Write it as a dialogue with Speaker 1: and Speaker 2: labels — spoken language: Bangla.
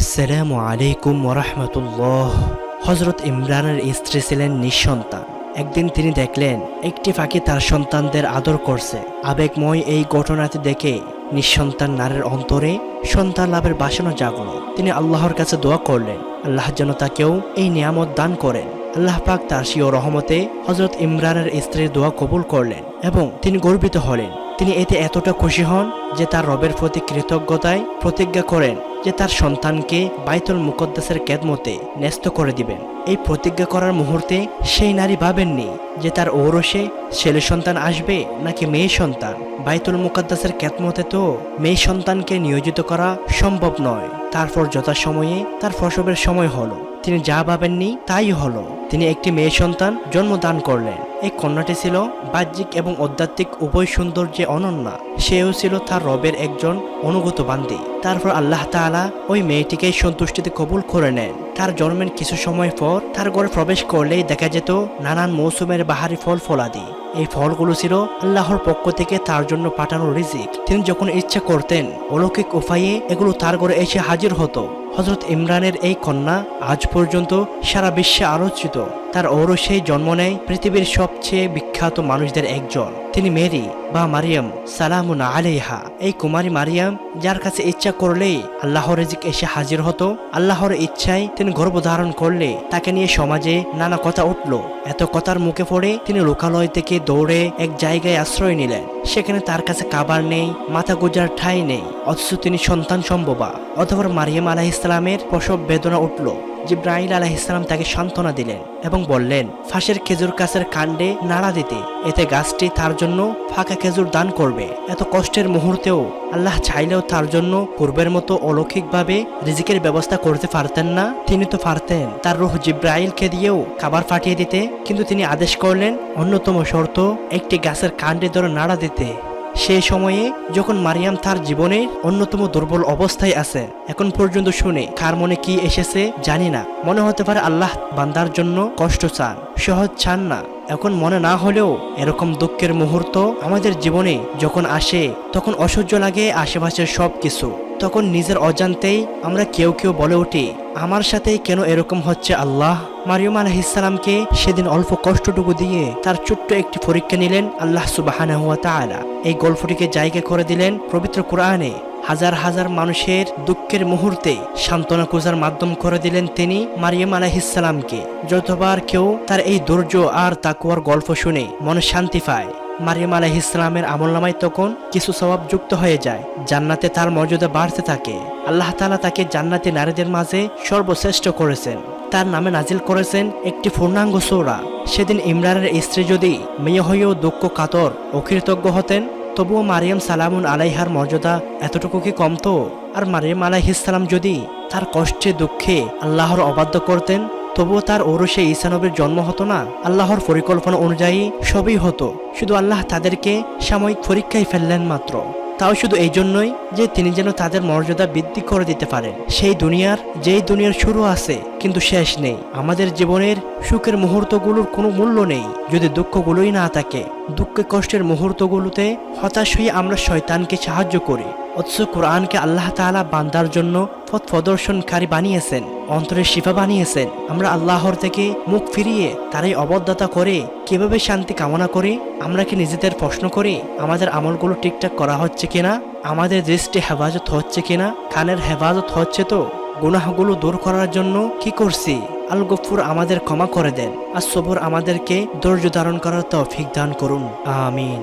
Speaker 1: আসসালামু আলাইকুম ওরহমতুল্লাহ। হজরত ইমরানের স্ত্রী ছিলেন নিঃসন্তান। একদিন তিনি দেখলেন, একটি পাখি তার সন্তানদের আদর করছে। আবেগময় এই ঘটনাটি দেখে নিঃসন্তান নারীর অন্তরে সন্তান লাভের বাসনা জাগলো। তিনি আল্লাহর কাছে দোয়া করলেন, আল্লাহ যেন তাকেও এই নিয়ামত দান করেন। আল্লাহ পাক তার সিও রহমতে হজরত ইমরানের স্ত্রীর দোয়া কবুল করলেন এবং তিনি গর্বিত হলেন। তিনি এতে এতটা খুশি হন যে তার রবের প্রতি কৃতজ্ঞতায় প্রতিজ্ঞা করেন যে তার সন্তানকে বাইতুল মুকদ্দাসের কেদমতে ন্যস্ত করে দিবেন। এই প্রতিজ্ঞা করার মুহূর্তে সেই নারী ভাবেননি যে তার ঔরসে ছেলে সন্তান আসবে নাকি মেয়ে সন্তান। বাইতুল মুকদ্দাসের কেদমতে তো মেয়ে সন্তানকে নিয়োজিত করা সম্ভব নয়। তারপর যথাসময়ে তার প্রসবের সময় হলো। তিনি যা ভাবেননি তাই হলো। তিনি একটি মেয়ে সন্তান জন্মদান করলেন। এই কন্যাটি ছিল বাহ্যিক এবং আধ্যাত্মিক উভয় সৌন্দর্যে অনন্যা। সেও ছিল তার রবের একজন অনুগত বান্দি। তারপর আল্লাহ তাআলা ওই মেয়েটিকে সন্তুষ্টিতে কবুল করে নেন। তার জন্মের কিছু সময় পর তার ঘরে প্রবেশ করলেই দেখা যেত নানান মৌসুমের বাহারি ফল ফলাদি। এই ফলগুলো ছিল আল্লাহর পক্ষ থেকে তার জন্য পাঠানো রিজিক। তিনি যখন ইচ্ছা করতেন অলৌকিক উপায়ে এগুলো তার ঘরে এসে হাজির হতো। হজরত ইমরানের এই কন্যা আজ পর্যন্ত সারা বিশ্বে আলোচিত। তার ঔরসেই জন্ম নেয় পৃথিবীর সবচেয়ে বিখ্যাত মানুষদের একজন। তিনি মেরি বা মারিয়াম, সালামুন আলাইহা। এই কুমারী মারিয়াম, যার কাছে ইচ্ছা করলেই আল্লাহর রিজিক এসে হাজির হতো, আল্লাহর ইচ্ছায় তিনি গর্ভধারণ করলে তাকে নিয়ে সমাজে নানা কথা উঠল। এত কথার মুখে পড়ে তিনি লোকালয় থেকে দৌড়ে এক জায়গায় আশ্রয় নিলেন। সেখানে তার কাছে কাবার নেই, মাথা গোজার ঠাঁই নেই, অথচ তিনি সন্তান সম্ভবা। অথবা মারিয়াম আলাহ ইসলামের প্রসব বেদনা উঠল। জিব্রাহিল আলাহ ইসলাম তাকে সান্ত্বনা দিলেন এবং বললেন, ফাঁসের খেজুর গাছের কাণ্ডে নাড়া দিতে, এতে গাছটি তার জন্য ফাঁকা খেজুর দান করবে। এত কষ্টের মুহূর্তেও আল্লাহ চাইলেও তার জন্য পূর্বের মতো অলৌকিকভাবে রিজিকের ব্যবস্থা করতে পারতেন না। তিনি তো পারতেন। তার রুহ জিব্রাইলকে দিয়েও খাবার ফাটিয়ে দিতে, কিন্তু তিনি আদেশ করলেন, অন্যতম শর্ত, একটি গাছের কাণ্ডে ধরে নাড়া দিতে। সেই সময়ে যখন মারিয়াম তার জীবনের অন্যতম দুর্বল অবস্থায় আছে, এখন পর্যন্ত শুনে কার মনে কি এসেছে জানি না। মনে হতে পারে আল্লাহ বান্দার জন্য কষ্ট চান, সহজ চান না। এখন মনে না হলেও এরকম দুঃখের মুহূর্ত আমাদের জীবনে যখন আসে, তখন অসহ্য লাগে আশেপাশের সব কিছু তখন নিজের অজান্তেই আমরা কেউ কেউ বলে উঠি আমার সাথেই কেন এরকম হচ্ছে আল্লাহ? মারিয়ম আলহিসামকে সেদিন অল্প কষ্টটুকু দিয়ে তার ছোট্ট একটি পরীক্ষা নিলেন আল্লাহ তাআলা। এই গল্পটিকে জায়গা করে দিলেন পবিত্র কোরআনে। হাজার হাজার মানুষের দুঃখের মুহূর্তে সান্ত্বনা খোঁজার মাধ্যম করে দিলেন তিনি মারিয়াম আলাহিসাল্লামকে যতবার কেউ তার এই ধৈর্য আর তাকুয়ার গল্প শুনে মনে শান্তি পায়। মারিয়াম আলাহ ইসলামের আমল আমলনামায় তখন কিছু স্বভাব যুক্ত হয়ে যায়। জান্নাতে তার মর্যাদা বাড়তে থাকে। আল্লাহ তাআলা তাকে জান্নাতে নারীদের মাঝে সর্বশ্রেষ্ঠ করেছেন। তার নামে নাজিল করেছেন একটি পূর্ণাঙ্গ সৌরা। সেদিন ইমরানের স্ত্রী যদি মেয়ে হয়েও দুঃখ, কাতর অকৃতজ্ঞ হতেন, তবুও মারিয়াম সালামুন আলাইহার মর্যাদা এতটুকু কি কমতো? আর মারিয়াম আলাইহিসালাম যদি তার কষ্টে, দুঃখে আল্লাহর অবাধ্য করতেন তবুও তার ওরসে ইসানবের জন্ম হতো না। আল্লাহর পরিকল্পনা অনুযায়ী সবই হতো। শুধু আল্লাহ তাদেরকে সাময়িক পরীক্ষায় ফেললেন মাত্র। তাও শুধু এই জন্যই যে তিনি যেন তাদের মর্যাদা বৃদ্ধি করে দিতে পারেন। সেই দুনিয়ার, যেই দুনিয়ার শুরু আছে কিন্তু শেষ নেই। আমাদের জীবনের সুখের মুহূর্তগুলোর কোনো মূল্য নেই। যদি দুঃখগুলোই না থাকে, দুঃখে কষ্টের মুহূর্তগুলোতে হতাশ হয়ে আমরা শয়তানকে সাহায্য করি। অথচ কোরআনকে আল্লাহ তাআলা বান্দার জন্য পথ প্রদর্শনকারী বানিয়েছেন, অন্তরের শিফা বানিয়েছেন। আমরা আল্লাহর থেকে মুখ ফিরিয়ে তারাই অবদ্ধতা করে কীভাবে শান্তি কামনা করি? আমরা কি নিজেদের প্রশ্ন করি, আমাদের আমলগুলো ঠিকঠাক করা হচ্ছে কিনা? আমাদের দৃষ্টি হেফাজত হচ্ছে কিনা? কানের হেফাজত হচ্ছে তো? গুনাহগুলো দূর করার জন্য কি করছি? আল গফুর আমাদের ক্ষমা করে দেন। আর সবর আমাদেরকে ধৈর্য ধারণ করার তৌফিক দান করুন। আমিন।